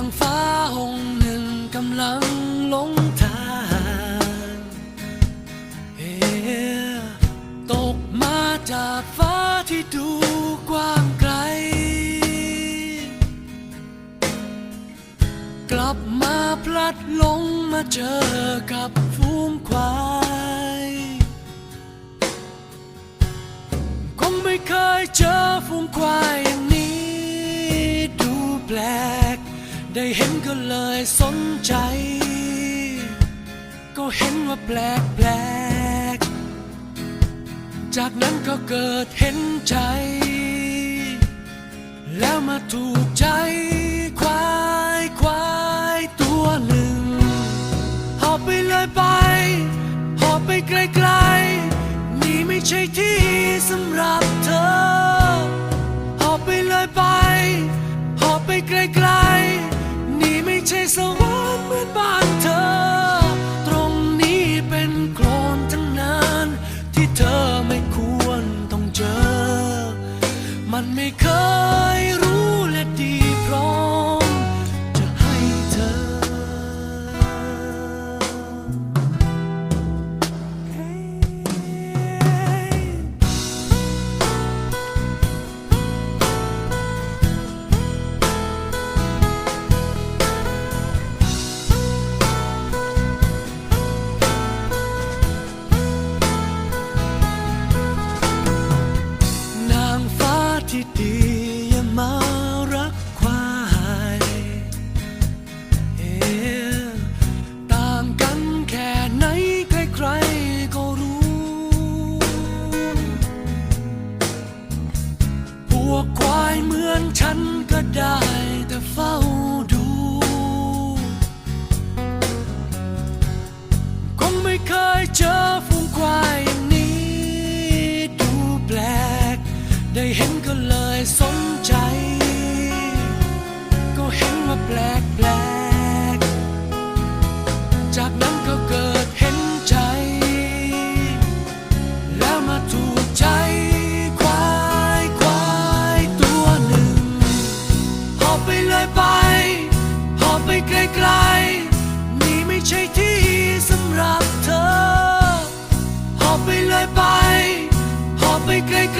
างฟ้าองค์หนึ่งกำลังหลงทางเอตกมาจากฟ้าที่ดูกว้างไกล กลับมาพลัดหลงมาเจอกับฝูงควายคงไม่เคยเจอฝูงควาย ได้เห็นก็เลยสนใจ ก็เห็นว่าแปลกแปลก จากนั้นก็เกิดเห็นใจ แล้วมาถูกใจ มันไม่เคยางฉันก็ได้แต่เฝ้าดู คงไม่เคยเจอฝูงควายอย่างนี้ ดูแปลก ได้เห็น ไกลๆนี่ไม่ใช่ที่สำหรับเธอ หอบไปเลยไป หอบไปไกล